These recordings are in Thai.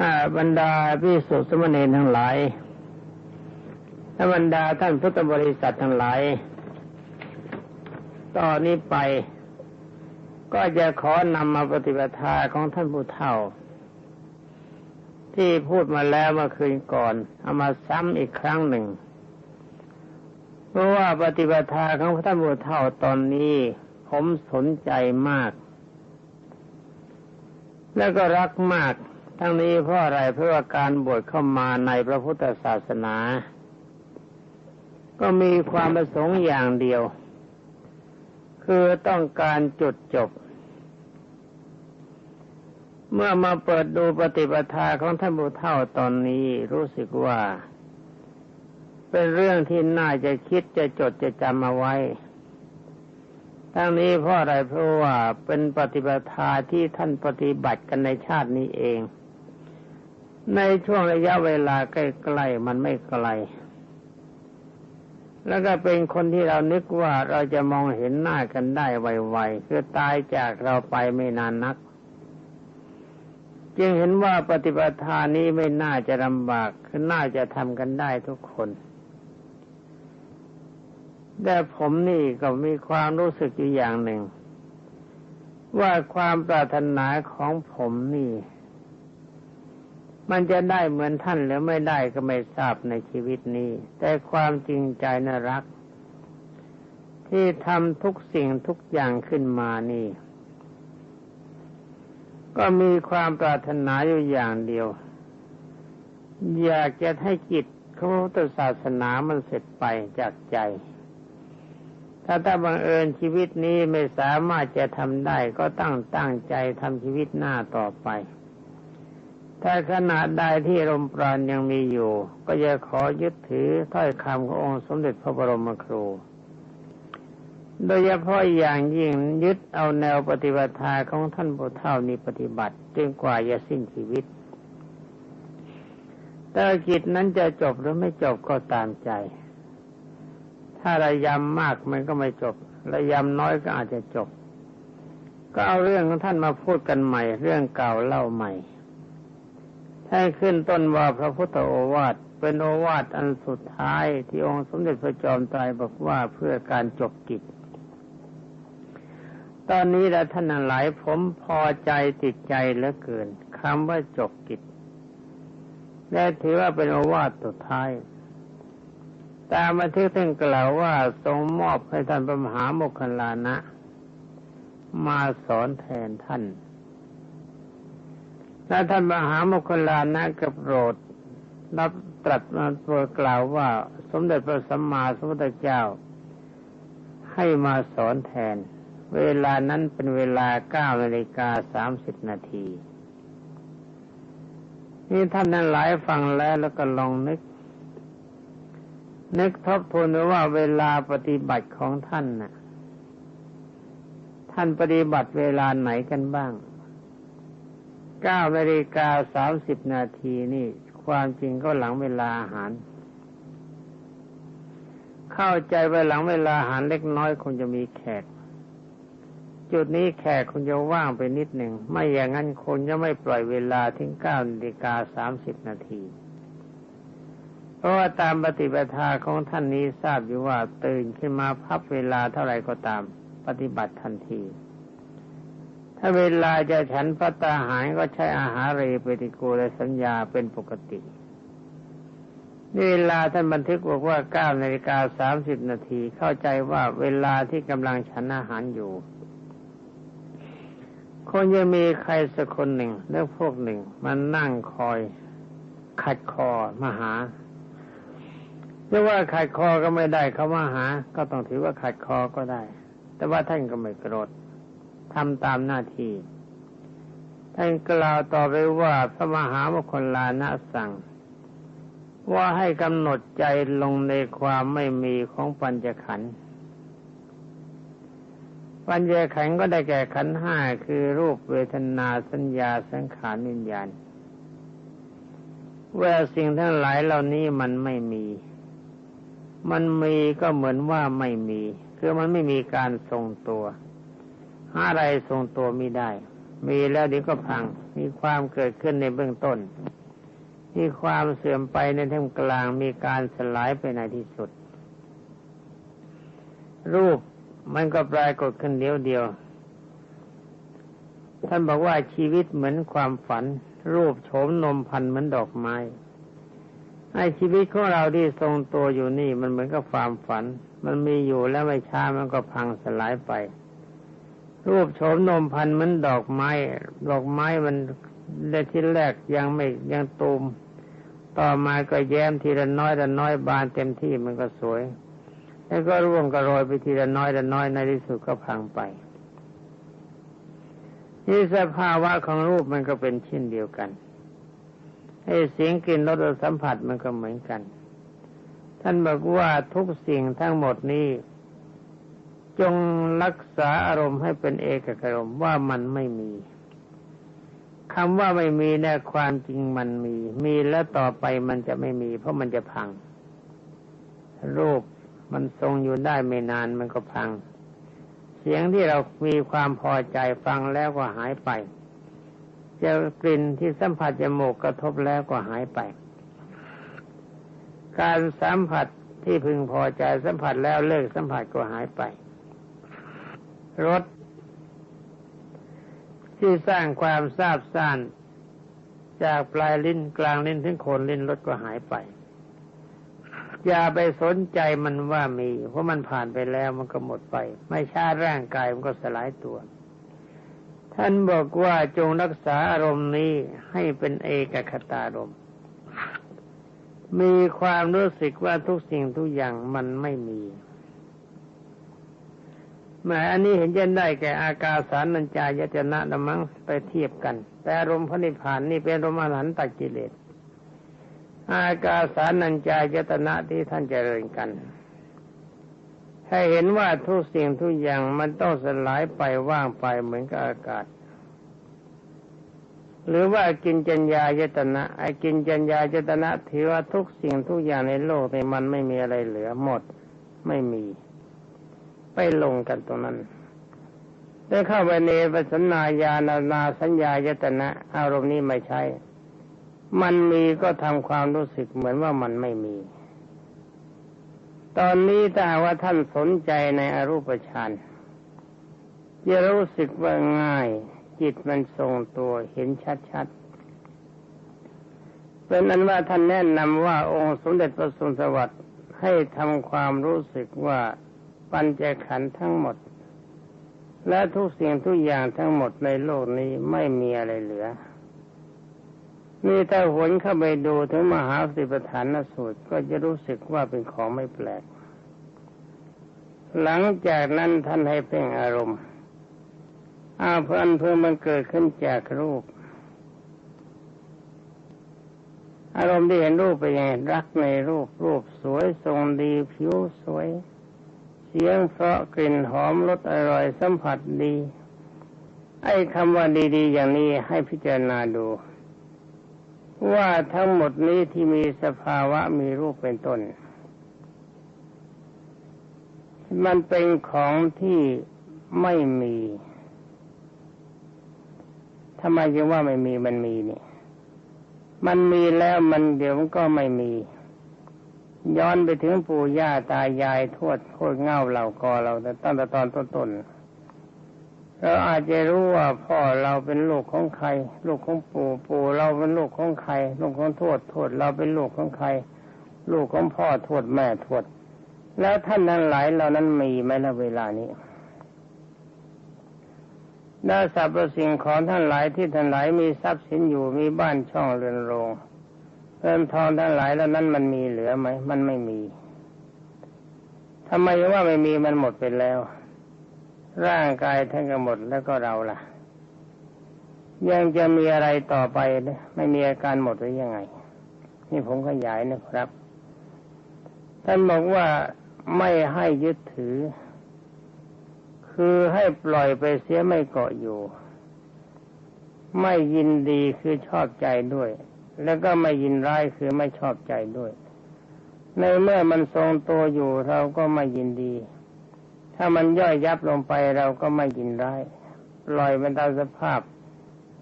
อบรรดาพิสุสมณีทั้งหลายและบรรดาท่านพุทธบริษัททั้งหลาย ตอนนี้ไป ก็จะขอนำมาปฏิบัติของท่านผู้เฒ่า ที่พูดมาแล้วเมื่อคืนก่อน เอามาซ้ำอีกครั้งหนึ่ง เพราะว่าปฏิบัติของท่านผู้เฒ่าตอนนี้ ผมสนใจมาก แล้วก็รักมาก ทั้งนี้เพราะอะไรเพราะว่าการบวชเข้ามาในพระพุทธศาสนา ก็มีความประสงค์อย่างเดียว คือต้องการจุดจบ เมื่อมาเปิดดูปฏิปทาของท่านบุเท่าตอนนี้รู้สึกว่า เป็นเรื่องที่น่าจะคิดจะจดจะจำเอาไว้ทั้งนี้เพราะอะไรเพราะว่าเป็นปฏิปทาที่ท่านปฏิบัติกันในชาตินี้เอง ในช่วงระยะเวลาใกล้ๆมันไม่ไกล แล้วก็เป็นคนที่เรานึกว่าเราจะมองเห็นหน้ากันได้ไวๆคือตายจากเราไปไม่นานนัก จึงเห็นว่าปฏิปทานี้ไม่น่าจะลำบากคือน่าจะทำกันได้ทุกคนแต่ผมนี่ก็มีความรู้สึกอยู่อย่างหนึ่ง ว่าความปรารถนาของผมนี่ มันจะได้เหมือนท่านหรือไม่ได้ก็ไม่ทราบในชีวิตนี้ แต่ความจริงใจน่ารัก ที่ทำทุกสิ่งทุกอย่างขึ้นมานี่ ก็มีความปรารถนาอยู่อย่างเดียว อยากจะให้จิตของพุทธศาสนามันเสร็จไปจากใจ ถ้าถ้าบังเอิญชีวิตนี้ไม่สามารถจะทำได้ก็ตั้งตั้งใจทำชีวิตหน้าต่อไป ถ้าขณะใดที่ลมปราณยังมีอยู่ ก็จะขอยึดถือถ้อยคำขององค์สมเด็จพระบรมครู โดยเฉพาะอย่างยิ่งยึดเอาแนวปฏิบัติของท่านผู้เฒ่านี้ปฏิบัติจนกว่าจะสิ้นชีวิตแต่กิจนั้นจะจบหรือไม่จบก็ตามใจ ถ้าระยำมากมันก็ไม่จบ ระยำน้อยก็อาจจะจบ ก็เอาเรื่องของท่านมาพูดกันใหม่ เรื่องเก่าเล่าใหม่ ท่านขึ้นต้นว่าพระพุทธโอวาทเป็นโอวาทอันสุดท้ายที่องค์สมเด็จพระจอมไตรบอกว่าเพื่อการจบกิจ ตอนนี้แล้วท่านหลายผมพอใจติดใจเหลือเกินคำว่าจบกิจ และถือว่าเป็นโอวาทสุดท้าย ตามบันทึกท่านกล่าวว่าทรงมอบให้ท่านพระมหาโมคคลานะ มาสอนแทนท่าน และท่านมหามคลานะกับโปรดรับตรัสมาโปรดกล่าวว่าสมเด็จพระสัมมาสัมพุทธเจ้า ให้มาสอนแทน เวลานั้นเป็นเวลาเก้านาฬิกาสามสิบนาทีนี่ท่านนั้นหลายฟังแล้วแล้วก็ลองนึก นึกทบทวนว่าเวลาปฏิบัติของท่านน่ะ ท่านปฏิบัติเวลาไหนกันบ้าง เก้านาฬิกาสามสิบนาทีนี่ ความจริงก็หลังเวลาอาหาร เข้าใจไปหลังเวลาอาหารเล็กน้อยคงจะมีแขก จุดนี้แขกคงจะว่างไปนิดหนึ่ง ไม่อย่างนั้นคนจะไม่ปล่อยเวลาถึงเก้านาฬิกาสามสิบนาทีเพราะว่าตามปฏิปทาของท่านนี้ทราบอยู่ว่าตื่นขึ้นมาพับเวลาเท่าไรก็ตาม ปฏิบัติทันที ถ้าเวลาจะฉันพัตาหารก็ใช้อาหารเรปฏิกูละสัญญาเป็นปกตินี่เวลาท่านบันทึกบอกว่าเก้านาฬิกาสามสิบนาทีเข้าใจว่าเวลาที่กำลังฉันอาหารอยู่คงจะมีใครสักคนหนึ่งเลือกพวกหนึ่งมันนั่งคอยขัดคอมาหาจะว่าขัดคอก็ไม่ได้เขามาหา ก็ต้องถือว่าขัดคอก็ได้ แต่ว่าท่านก็ไม่โกรธ ทำตามหน้าที่ท่านกล่าวต่อไปว่าพระมหามคคลานะสั่ง ว่าให้กำหนดใจลงในความไม่มีของปัญจขันธ์ปัญญขันก็ได้แก่ขันห้าคือรูปเวทนาสัญญาสังขารวิญญาณว่าสิ่งทั้งหลายเหล่านี้มันไม่มี มันมีก็เหมือนว่าไม่มี คือมันไม่มีการทรงตัว อะไรทรงตัวไม่ได้ มีแล้วเดี๋ยวก็พัง มีความเกิดขึ้นในเบื้องต้น มีความเสื่อมไปในท่ามกลาง มีการสลายไปในที่สุด รูปมันก็ปรากฏขึ้นเดียวเดียว ท่านบอกว่าชีวิตเหมือนความฝัน รูปโฉมนมพันเหมือนดอกไม้ไอ้ชีวิตของเราที่ทรงตัวอยู่นี่ มันเหมือนกับความฝัน มันมีอยู่แล้วไม่ช้ามันก็พังสลายไป รูปโฉมนมพันเหมือนดอกไม้ ดอกไม้มันในที่แรกยังไม่ยังตูม ต่อมาก็แย้มทีละน้อยละน้อยบานเต็มที่มันก็สวย แล้วก็ร่วงกระโรยไปทีละน้อยละน้อยในที่สุดก็พังไป นี่สภาวะของรูปมันก็เป็นเช่นเดียวกันไอ้เสียงกลิ่นรสสัมผัสมันก็เหมือนกัน ท่านบอกว่าทุกสิ่งทั้งหมดนี้ จงรักษาอารมณ์ให้เป็นเอกอารมณ์ว่ามันไม่มีคำว่าไม่มีเนี่ยความจริงมันมี มีแล้วต่อไปมันจะไม่มี เพราะมันจะพัง รูปมันทรงอยู่ได้ไม่นานมันก็พัง เสียงที่เรามีความพอใจฟังแล้วก็หายไปจะกลิ่นที่สัมผัสจมูกกระทบแล้วก็หายไป การสัมผัสที่พึงพอใจสัมผัสแล้วเลิกสัมผัสก็หายไป รสที่สร้างความทราบซ่านจากปลายลิ้นกลางลิ้นถึงโคนลิ้นรสก็หายไป อย่าไปสนใจมันว่ามี เพราะมันผ่านไปแล้วมันก็หมดไป ไม่ช้าร่างกายมันก็สลายตัว ท่านบอกว่าจงรักษาอารมณ์นี้ให้เป็นเอกคตารมมีความรู้สึกว่าทุกสิ่งทุกอย่างมันไม่มี แม้อันนี้เห็นจะได้แก่อากาสารนัญจายตนะละมังไปเทียบกัน แต่อารมณ์พระนิพพานนี่เป็นอารมอรหันตกิเลส อากาสารนัญจายตนะที่ท่านเจริญกันให้เห็นว่าทุกสิ่งทุกอย่างมันต้องสลายไปว่างไปเหมือนกับอากาศ หรือว่ากินจัญญายตนะไอ้กินจัญญายตนะถือว่าทุกสิ่งทุกอย่างในโลกในมันไม่มีอะไรเหลือหมดไม่มี ไปลงกันตรงนั้น ได้เข้าไปในปัสนาญาณนาสัญญายตนะ อารมณ์นี้ไม่ใช่ มันมีก็ทำความรู้สึกเหมือนว่ามันไม่มี ตอนนี้ถ้าว่าท่านสนใจในอรูปฌานจะรู้สึกว่าง่าย จิตมันทรงตัวเห็นชัดๆเป็นนั้นว่าท่านแนะนำว่าองค์สมเด็จพระสุนทรวัตให้ทำความรู้สึกว่า ปัญจขันธ์ทั้งหมด และทุกสิ่งทุกอย่างทั้งหมดในโลกนี้ไม่มีอะไรเหลือ นี่ถ้าหวนเข้าไปดูถึงมหาสิบฐานสูตรก็จะรู้สึกว่าเป็นของไม่แปลก หลังจากนั้นท่านให้เพ่งอารมณ์อาเพื่อนเพื่อมันเกิดขึ้นจากรูป อารมณ์ที่เห็นรูปเป็นยังไงรักในรูปรูปสวยทรงดีผิวสวย สียงเพราะกลิ่นหอมรสอร่อยสัมผัสดี ไอ้คำว่าดี ๆ อย่างนี้ให้พิจารณาดู ว่าทั้งหมดนี้ที่มีสภาวะมีรูปเป็นต้น มันเป็นของที่ไม่มีทำไมจึงว่าไม่มีมันมีเนี่ย มันมีแล้วมันเดี๋ยวมันก็ไม่มี ย้อนไปถึงปู่ย่าตายายทวดโคตรเง่าเหล่ากอเราแต่ตั้งแต่ตอนต้นๆเราอาจจะรู้ว่าพ่อเราเป็นลูกของใคร ลูกของปู่ปู่เราเป็นลูกของใคร ลูกของทวดทวดเราเป็นลูกของใคร ลูกของพ่อทวดแม่ทวด แล้วท่านนั้นหลายเหล่านั้นมีไหมละเวลานี้ด้าสรรพสิ่งของท่านหลายที่ท่านหลายมีทรัพย์สินอยู่มีบ้านช่องเรือนโรง เงินทองท่านหลายแล้วนั้นมันมีเหลือไหม มันไม่มีทำไมว่าไม่มีมันหมดไปแล้ว ร่างกายทั้งหมดแล้วก็เราล่ะ ยังจะมีอะไรต่อไปไม่มีอาการหมดหรือยังไง นี่ผมขยายนะครับท่านบอกว่าไม่ให้ยึดถือ คือให้ปล่อยไปเสียไม่เกาะอยู่ ไม่ยินดีคือชอบใจด้วย แล้วก็ไม่ยินร้ายคือไม่ชอบใจด้วย ในเมื่อมันทรงตัวอยู่เราก็ไม่ยินดี ถ้ามันย่อยยับลงไปเราก็ไม่ยินร้ายปล่อยมันตามสภาพ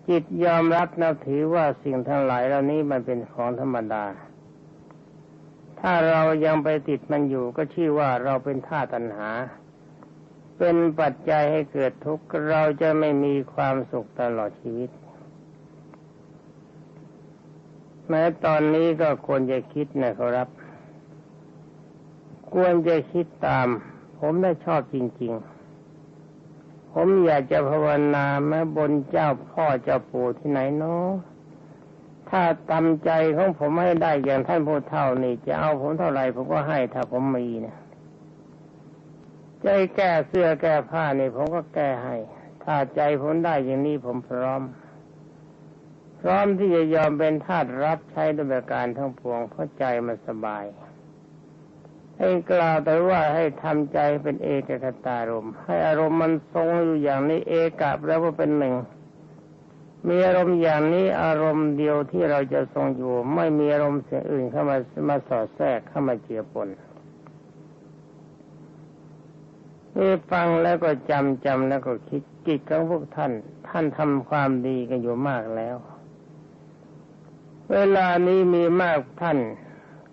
จิตยอมรับนับถือว่าสิ่งทั้งหลายเหล่านี้มันเป็นของธรรมดา ถ้าเรายังไปติดมันอยู่ก็ชื่อว่าเราเป็นท่าตัณหา เป็นปัจจัยให้เกิดทุกข์เราจะไม่มีความสุขตลอดชีวิต แม้ตอนนี้ก็ควรจะคิดนะครับ ควรจะคิดตาม ผมได้ชอบจริง ๆ ผมอยากจะภาวนาแม้บนเจ้าพ่อเจ้าปู่ที่ไหนเนาะถ้าตามใจของผมให้ได้อย่างท่านพูดเท่านี่จะเอาผมเท่าไหร่ผมก็ให้ถ้าผมมีเนี่ยใจแก้เสื้อแก้ผ้านี่ผมก็แก้ให้ ถ้าใจผมได้อย่างนี้ผมพร้อม พร้อมที่จะยอมเป็นทาสรับใช้ด้วยประการทั้งปวงเพราะใจมันสบาย ให้กล่าวแต่ว่าให้ทำใจเป็นเอกคตารมให้อารมณ์มันทรงอยู่อย่างนี้เอกะแล้วว่าเป็นหนึ่ง มีอารมณ์อย่างนี้อารมณ์เดียวที่เราจะทรงอยู่ ไม่มีอารมณ์เสียอื่นเข้ามามาสอดแทรกเข้ามาเจียปนนี่ฟังแล้วก็จำจำแล้วก็คิดจิตของพวกท่าน ท่านทำความดีกันอยู่มากแล้ว เวลานี้มีมากท่าน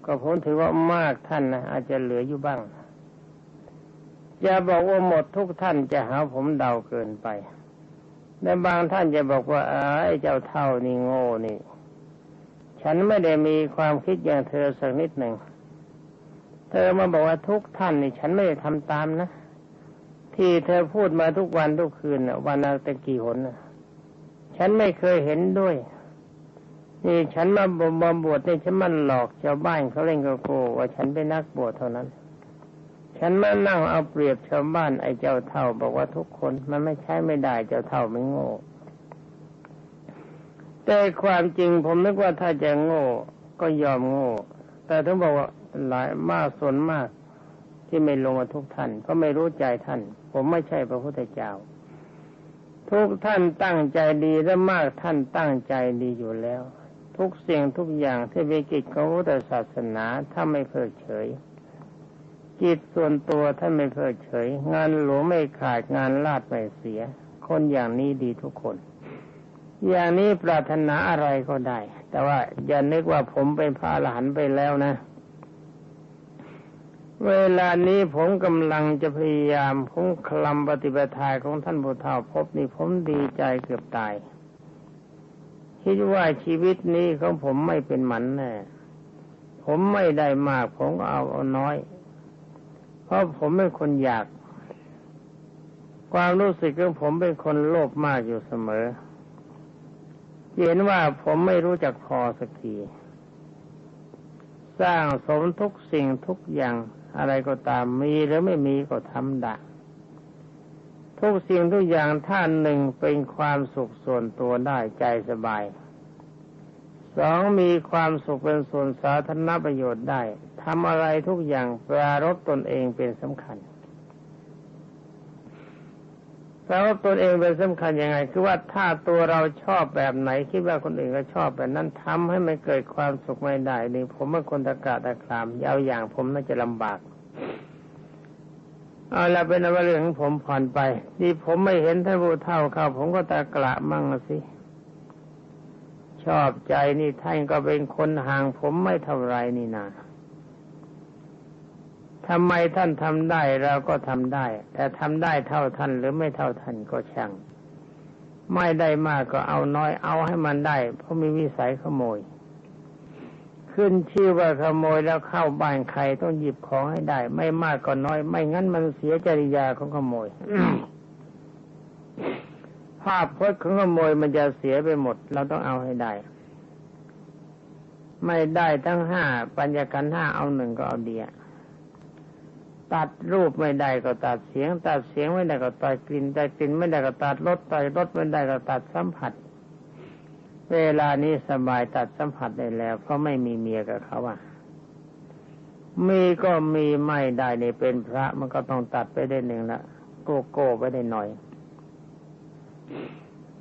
ก็ผมถือว่ามากท่านนะอาจจะเหลืออยู่บ้างจะบอกว่าหมดทุกท่านจะหาผมเดาเกินไปแต่บางท่านจะบอกว่าไอ้เจ้าเท่านี่โง่นี่ ฉันไม่ได้มีความคิดอย่างเธอสักนิดหนึ่ง เธอมาบอกว่าทุกท่านนี่ ฉันไม่ได้ทำตามนะ ที่เธอพูดมาทุกวันทุกคืนวันละตะกี่หนฉันไม่เคยเห็นด้วย นี่ฉันมาบวบวชนี่ฉันมันหลอกชาวบ้านเขาเล่นกับโกว่าฉันเป็นนักบวชเท่านั้น ฉันมานั่งเอาเปรียบชาวบ้านไอ้เจ้าเท่า บอกว่าทุกคนมันไม่ใช้ไม่ได้เจ้าเท่าไม่โง่แต่ความจริงผมนึกว่าถ้าจะโง่ก็ยอมโง่ แต่ถึงบอกว่าหลายมากส่วนมาก ที่ไม่ลงมาทุกท่านเพราะไม่รู้ใจท่าน ผมไม่ใช่พระพุทธเจ้า ทุกท่านตั้งใจดีและมากท่านตั้งใจดีอยู่แล้ว ทุกสิ่งทุกอย่างที่เป็นกิจของพุทธศาสนาถ้าไม่เพิกเฉยกิจส่วนตัวท่านไม่เพิกเฉย งานหลวงไม่ขาดงานลาดไม่เสีย คนอย่างนี้ดีทุกคน อย่างนี้ปรารถนาอะไรก็ได้ แต่ว่าอย่านึกว่าผมเป็นพระอรหันไปแล้วนะ เวลานี้ผมกำลังจะพยายามพุ่งคลำปฏิบัติทายของท่านบุตรเฒ่าพบนี่ผมดีใจเกือบตาย คิดว่าชีวิตนี้ของผมไม่เป็นหมันแน่ผมไม่ได้มากผมก็เอาเอาน้อย เพราะผมเป็นคนอยาก ความรู้สึกของผมเป็นคนโลภมากอยู่เสมอ เห็นว่าผมไม่รู้จักพอสักทีสร้างสมทุกสิ่งทุกอย่างอะไรก็ตามมีหรือไม่มีก็ทำได้ ทุกสิ่งทุกอย่างท่านหนึ่งเป็นความสุขส่วนตัวได้ใจสบายสองมีความสุขเป็นส่วนสาธารณประโยชน์ได้ทำอะไรทุกอย่างปรารบตนเองเป็นสำคัญปรารบตนเองเป็นสำคัญยังไง คือว่าถ้าตัวเราชอบแบบไหน คิดว่าคนอื่นก็ชอบแบบนั้นทำให้มันเกิดความสุขไม่ได้นี่ผมเป็นคนตะกาตะครามยาวอย่างผมน่าจะลำบาก เอาละเป็นว่าเรื่องของผมผ่อนไปที่ผมไม่เห็นท่านผู้เท่าเขาผมก็ตะกละมั่งสิชอบใจนี่ท่านก็เป็นคนห่างผมไม่เท่าไรนี่นาทำไมท่านทำได้เราก็ทำได้ แต่ทำได้เท่าท่านหรือไม่เท่าท่านก็ช่าง ไม่ได้มากก็เอาน้อยเอาให้มันได้ เพราะมีวิสัยขโมย ขึ้นชื่อว่าขโมยแล้วเข้าบ้านใครต้องหยิบของให้ได้ ไม่มากก็น้อย ไม่งั้นมันเสียจริยาของขโมยภาพพจน์ของขโมยมันจะเสียไปหมด เราต้องเอาให้ได้ ไม่ได้ทั้งห้าปัญญาการห้าเอาหนึ่งก็เอาเดียตัดรูปไม่ได้ก็ตัดเสียง ตัดเสียงไม่ได้ก็ตัดกลิ่นตัดกลิ่นไม่ได้ก็ตัดรสตัดรสไม่ได้ก็ตัดสัมผัส เวลานี้สบายตัดสัมผัสได้แล้ว เพราะไม่มีเมียกับเขาอะมีก็มีไม่ได้ในเป็นพระมันก็ต้องตัดไปได้หนึ่งละโกโก้ไปได้หน่อย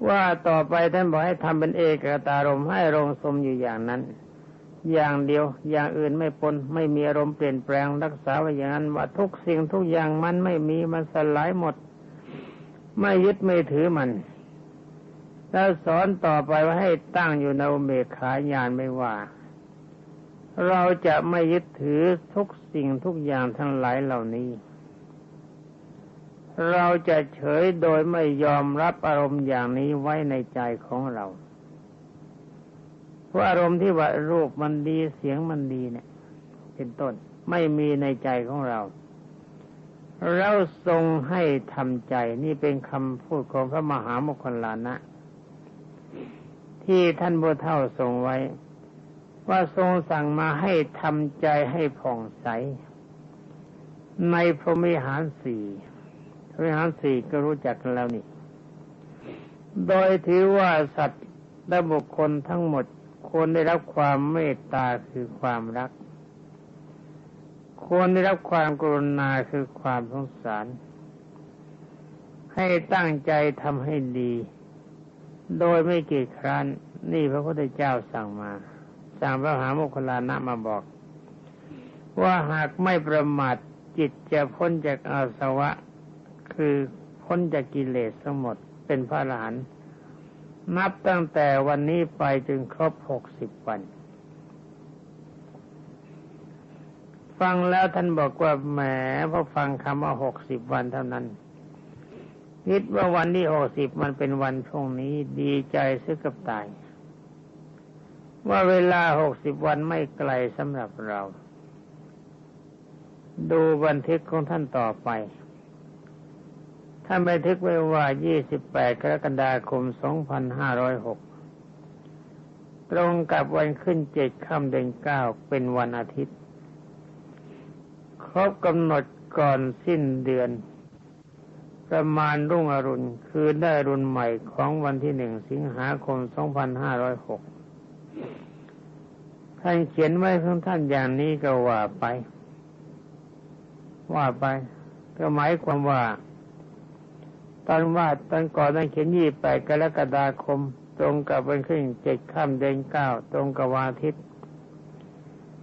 ว่าต่อไปท่านบอกให้ทำเป็นเอกตารมให้รงสมอยู่อย่างนั้น อย่างเดียวอย่างอื่นไม่ปนไม่มีอารมณ์เปลี่ยนแปลงรักษาไว้อย่างนั้นว่าทุกสิ่งทุกอย่างมันไม่มีมันสลายหมด ไม่ยึดไม่ถือมัน แล้วสอนต่อไปว่าให้ตั้งอยู่ในอุเบกขาญาณไม่ว่า เราจะไม่ยึดถือทุกสิ่งทุกอย่างทั้งหลายเหล่านี้ เราจะเฉยโดยไม่ยอมรับอารมณ์อย่างนี้ไว้ในใจของเราเพราะอารมณ์ที่ว่ารูปมันดีเสียงมันดีเนี่ย เป็นต้นไม่มีในใจของเรา เราทรงให้ทำใจนี่เป็นคำพูดของพระมหาโมคคลานะ ที่ท่านบุเท่าทรงไว้ ว่าทรงสั่งมาให้ทำใจให้ผ่องใส ในพรมิหารสี่พรมิหารสี่ก็รู้จักกันแล้วนี่ โดยถือว่าสัตว์และบุคคลทั้งหมดควรได้รับความเมตตาคือความรัก ควรได้รับความกรุณาคือความสงสาร ให้ตั้งใจทำให้ดี โดยไม่เกียจคร้านนี่พระพุทธเจ้าสั่งมาสั่งพระมหาโมคคลลานะมาบอก ว่าหากไม่ประมาทจิตจะพ้นจากอาสวะ คือพ้นจากกิเลสทั้งหมดเป็นพระอรหันต์นับตั้งแต่วันนี้ไปจนครบหกสิบวัน ฟังแล้วท่านบอกว่าแหมพอฟังคำว่าหกสิบวันเท่านั้น คิดว่าวันที่หกสิบมันเป็นวันพรุ่งนี้ดีใจซึกกับตาย ว่าเวลาหกสิบวันไม่ไกลสำหรับเรา ดูบันทึกของท่านต่อไป ท่านบันทึกไว้ว่า28กรกฎาคม2506ตรงกับวันขึ้นเจ็ดค่ำเดือนเก้าเป็นวันอาทิตย์ ครบกำหนดก่อนสิ้นเดือน ประมาณรุ่งอรุณคือได้รุนใหม่ของวันที่หนึ่งสิงหาคม 2506 ท่านเขียนไว้ของท่านอย่างนี้ก็ว่าไป ว่าไป ก็หมายความว่า ตอนว่าตอนก่อนท่านเขียนยี่แปดกรกฎาคม ตรงกับวันขึ้นเจ็ดค่ำเดือนเก้าตรงกับวันอาทิตย์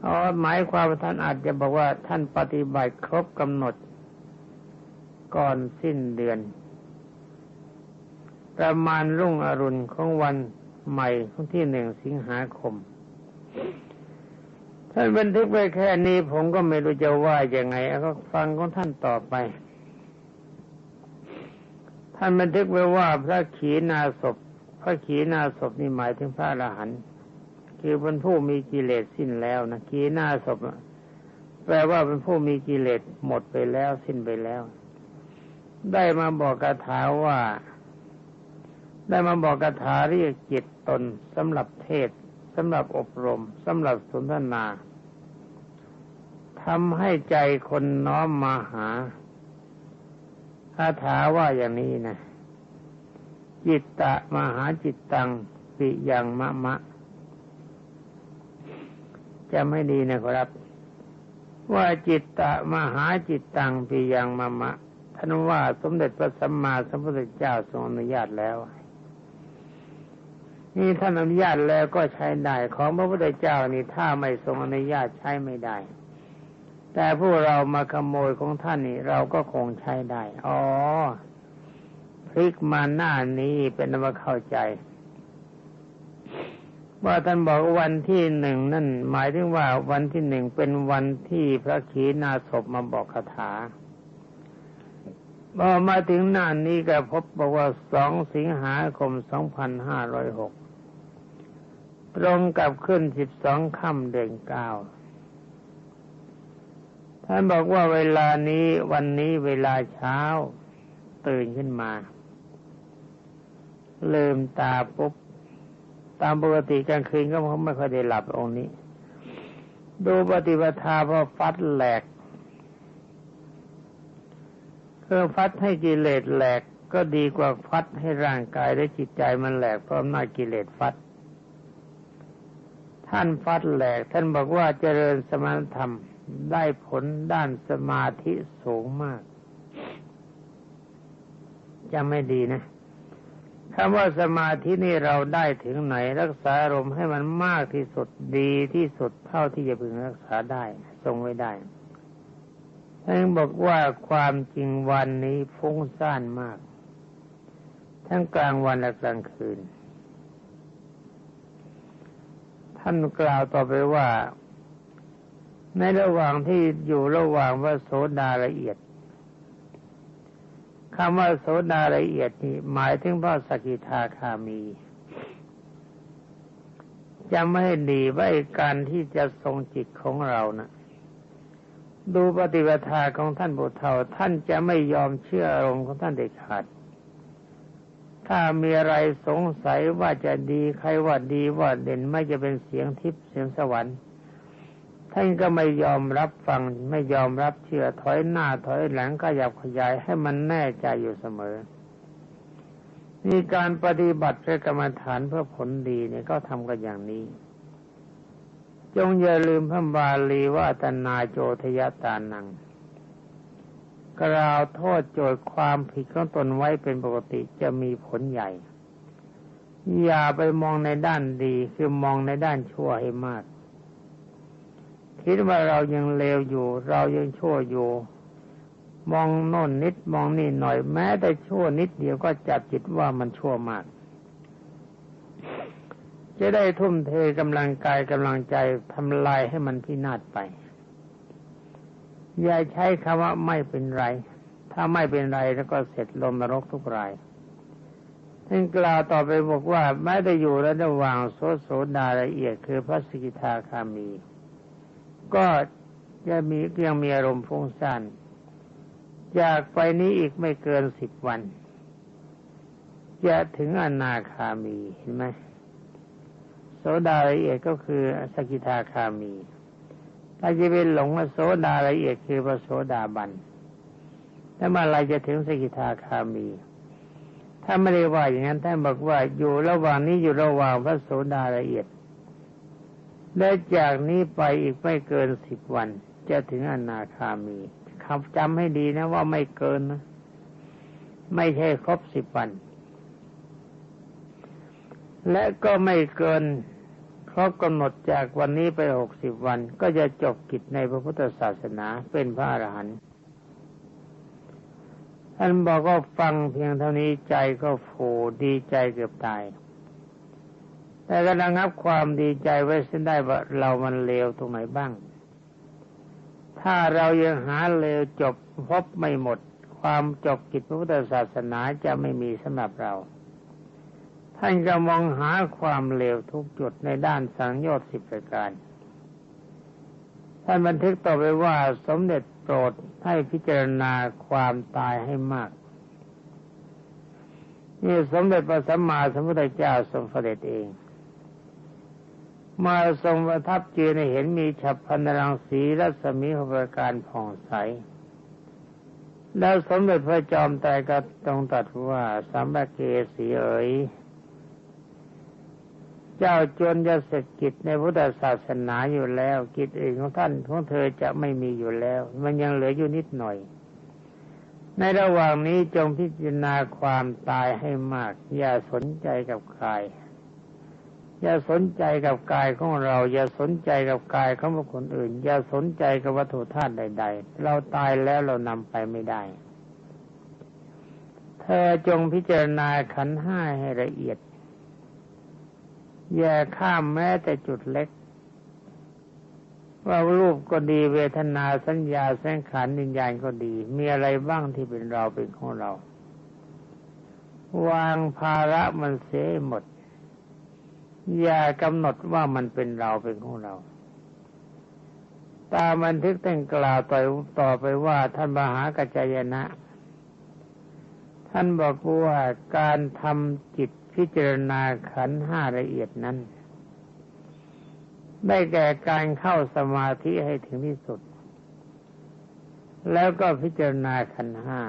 อ๋อหมายความว่าท่านอาจจะบอกว่าท่านปฏิบัติครบกำหนด ก่อนสิ้นเดือน ประมาณรุ่งอรุณของวันใหม่ของที่หนึ่งสิงหาคม ท่านบันทึกไว้แค่นี้ผมก็ไม่รู้จะว่ายังไงก็ฟังของท่านต่อไป ท่านบันทึกไว้ว่าพระขีณาสพพระขีณาสพนี่หมายถึงพระอรหันต์คือเป็นผู้มีกิเลสสิ้นแล้วนะขีณาสพแปลว่าเป็นผู้มีกิเลสหมดไปแล้วสิ้นไปแล้ว ได้มาบอกคาถาว่า ได้มาบอกคาถาเรียกจิตตนสำหรับเทศสำหรับอบรมสำหรับสนทนาทำให้ใจคนน้อมมาหาคาถาว่าอย่างนี้นะ จิตตะมหาจิตตังปิยังมะมะจะไม่ดีนะครับ ว่าจิตตะมหาจิตตังปิยังมะมะ ท่านว่าสมเด็จพระสัมมาสัมพุทธเจ้าทรงอนุญาตแล้ว นี่ท่านอนุญาตแล้วก็ใช้ได้ของพระพุทธเจ้านี่ถ้าไม่ทรงอนุญาตใช้ไม่ได้ แต่พวกเรามาขโมยของท่านนี่เราก็คงใช้ได้ อ๋อพลิกมาหน้านี้เป็นมาเข้าใจว่าท่านบอกวันที่หนึ่งนั่น หมายถึงว่าวันที่หนึ่งเป็นวันที่พระขีณาสพมาบอกคาถา พอมาถึงหน้านี้ก็พบบอกว่าสองสิงหาคมสองพันห้าร้อยหกตรงกับขึ้นสิบสองค่ำเดือนเก้าท่านบอกว่าเวลานี้วันนี้เวลาเช้า ตื่นขึ้นมา ลืมตาปุ๊บ ตามปกติกลางคืนก็ไม่ค่อยได้หลับองค์นี้ ดูปฏิปทาพอฟัดแหลก เพื่อฟัดให้กิเลสแหลกก็ดีกว่าฟัดให้ร่างกายและจิตใจมันแหลกเพราะอำนาจกิเลสฟัด ท่านฟัดแหลก ท่านบอกว่าเจริญสมณธรรมได้ผลด้านสมาธิสูงมากจะไม่ดีนะคำว่าสมาธินี่เราได้ถึงไหนรักษาอารมณ์ให้มันมากที่สุดดีที่สุดเท่าที่จะพึงรักษาได้ทรงไว้ได้ ท่านบอกว่าความจริงวันนี้ฟุ้งซ่านมาก ทั้งกลางวันและกลางคืน ท่านกล่าวต่อไปว่า ในระหว่างที่อยู่ระหว่างว่าโสดาละเอียดคำว่าโสดาละเอียดนี่หมายถึงพระสกิทาคามีจะไม่ดีว่การที่จะทรงจิตของเรานะ่ะ ดูปฏิปทาของท่านบุตรเฒ่าท่านจะไม่ยอมเชื่ออารมณ์ของท่านเด็ดขาด ถ้ามีอะไรสงสัยว่าจะดีใครว่าดีว่าเด่นไม่จะเป็นเสียงทิพย์เสียงสวรรค์ ท่านก็ไม่ยอมรับฟังไม่ยอมรับเชื่อถอยหน้าถอยหลังก็อยากขยายให้มันแน่ใจอยู่เสมอมีการปฏิบัติเพื่อกรรมฐานเพื่อผลดีเนี่ยก็ทำกันอย่างนี้ จงอย่าลืมพระบาลีว่าตนาโจทยตานัง กล่าวโทษโจทย์ความผิดของตนไว้เป็นปกติจะมีผลใหญ่ อย่าไปมองในด้านดีคือมองในด้านชั่วให้มาก คิดว่าเรายังเลวอยู่ เรายังชั่วอยู่ มองโน่นนิดมองนี่หน่อยแม้แต่ชั่วนิดเดียวก็จับจิตว่ามันชั่วมาก จะได้ทุ่มเทกำลังกายกำลังใจทำลายให้มันพินาศไป อย่าใช้คำว่าไม่เป็นไร ถ้าไม่เป็นไรแล้วก็เสร็จลมนรกทุกรายท่านกล่าวต่อไปบอกว่าแม้แต่อยู่ระหว่างโสโสดาละเอียดคือพระสกิทาคามี ก็จะมียังมีอารมณ์ฟุ้งซ่านจากไปนี้อีกไม่เกินสิบวัน จะถึงอนาคามีเห็นไหม โสดาละเอียดก็คือสกิทาคามีถ้าจะเป็นหลงว่าโสดาละเอียดคือพระโสดาบันแล้วเมื่อไรจะถึงสกิทาคามี ถ้าไม่ได้ว่าอย่างนั้นท่านบอกว่าอยู่ระหว่างนี้อยู่ระหว่างพระโสดาละเอียด และจากนี้ไปอีกไม่เกินสิบวัน จะถึงอนาคามีคำจำให้ดีนะว่าไม่เกินนะ ไม่ใช่ครบสิบวัน และก็ไม่เกินครบกำหนดจากวันนี้ไปหกสิบวัน ก็จะจบกิจในพระพุทธศาสนาเป็นพระอรหันต์ท่านบอกก็ฟังเพียงเท่านี้ใจก็โผดีใจเกือบตาย แต่ก็ระงับความดีใจไว้เส้นได้ว่าเรามันเลวตรงไหนบ้าง ถ้าเรายังหาเลวจบพบไม่หมด ความจบกิจพระพุทธศาสนาจะไม่มีสำหรับเรา ท่านจะมองหาความเลวทุกจุดในด้านสังโยชน์สิบประการ ท่านบันทึกต่อไปว่าสมเด็จโปรดให้พิจารณาความตายให้มากนี่สมเด็จพระสัมมาสัมพุทธเจ้าทรงเสด็จเอง มาทรงประทับเจในเห็นมีฉับพันรังสีรัศมีหประการผ่องใส แล้วสมเด็จพระจอมไตรก็ตรงตัดว่าสัมภเกสีเอ๋ย เจ้าจนจะเสร็จกิจในพุทธศาสนาอยู่แล้ว กิจอื่นของท่านของเธอจะไม่มีอยู่แล้ว มันยังเหลืออยู่นิดหน่อย ในระหว่างนี้จงพิจารณาความตายให้มาก อย่าสนใจกับใครอย่าสนใจกับกายของเรา อย่าสนใจกับกายของบุคคลอื่น อย่าสนใจกับวัตถุธาตุใด ๆ เราตายแล้วเรานำไปไม่ได้ เธอจงพิจารณาขันห้าให้ละเอียด อย่าข้ามแม้แต่จุดเล็ก ว่ารูปก็ดีเวทนาสัญญาสังขารวิญญาณก็ดี มีอะไรบ้างที่เป็นเราเป็นของเรา วางภาระมันเสียหมด อย่ากำหนดว่ามันเป็นเราเป็นของเรา ตามบันทึกแต่งกล่าวต่อต่อไปว่าท่านมหากัจจายนะ ท่านบอกว่าการทำจิต พิจารณาขันห้าละเอียดนั้น ได้แก่การเข้าสมาธิให้ถึงที่สุด แล้วก็พิจารณาขันห้า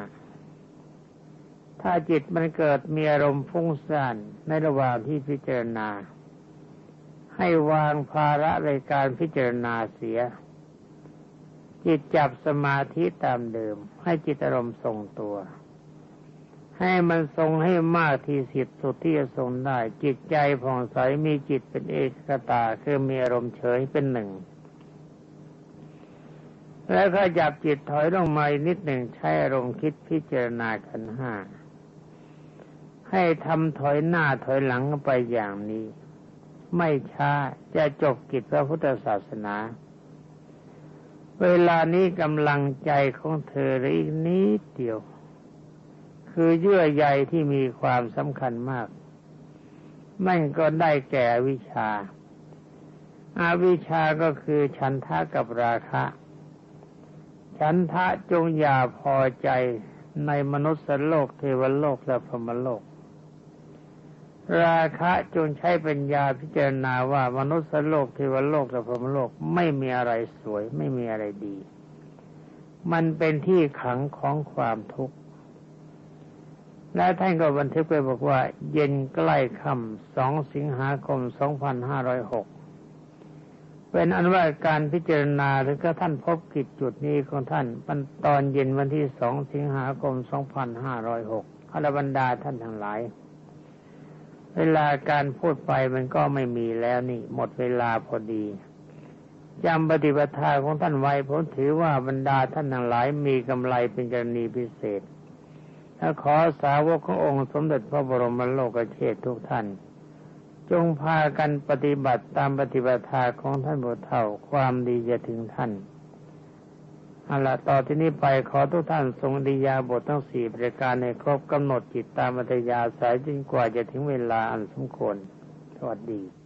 ถ้าจิตมันเกิดมีอารมณ์ฟุ้งซ่านในระหว่างที่พิจารณา ให้วางภาระในการพิจารณาเสีย จิตจับสมาธิตามเดิม ให้จิตอารมณ์ทรงตัว ให้มันทรงให้มากที่สิทสุดที่จะทรงได้ จิตใจผ่องใสมีจิตเป็นเอกตาคือมีอารมณ์เฉยเป็นหนึ่ง แล้วก็จับจิตถอยลงมานิดหนึ่งใช้อารมณ์คิดพิจารณาขันห้าให้ทำถอยหน้าถอยหลังไปอย่างนี้ ไม่ช้าจะจบกิจพระพุทธศาสนาเวลานี้กำลังใจของเธอหลืออีกนิดเดียว คือเยื่อใยที่มีความสำคัญมากมันก็ได้แก่วิชาอาวิชาก็คือฉันทะกับราคะ ฉันทะจงอย่าพอใจในมนุษย์โลกเทวโลกและพรหมโลก ราคะจงใช้ปัญญาพิจารณาว่ามนุษย์โลกเทวโลกและพรหมโลกไม่มีอะไรสวยไม่มีอะไรดี มันเป็นที่ขังของความทุกข์ และท่านก็บันทึกไปบอกว่า เย็นใกล้ค่ำสองสิงหาคมสองพันห้าร้อยหกเป็นอันว่าการพิจารณาหรือก็ท่านพบกิจจุดนี้ของท่านมันตอนเย็นวันที่สองสิงหาคมสองพันห้าร้อยหกอรบรรดาท่านทั้งหลาย เวลาการพูดไปมันก็ไม่มีแล้วนี่ หมดเวลาพอดีจำปฏิปทาของท่านไว้ผมถือว่าบรรดาท่านทั้งหลายมีกำไรเป็นกรณีพิเศษ และขอสาวกขององค์สมเด็จพระบรมโลกเชษทุกท่าน จงพากันปฏิบัติตามปฏิบัติของท่านบุตรเท่าความดีจะถึงท่านเอาละต่อที่นี้ไปขอทุกท่านทรงดียาบททั้งสี่ประการในครบกำหนดจิตตามอัตยาสายจนกว่าจะถึงเวลาอันสมควร สวัสดี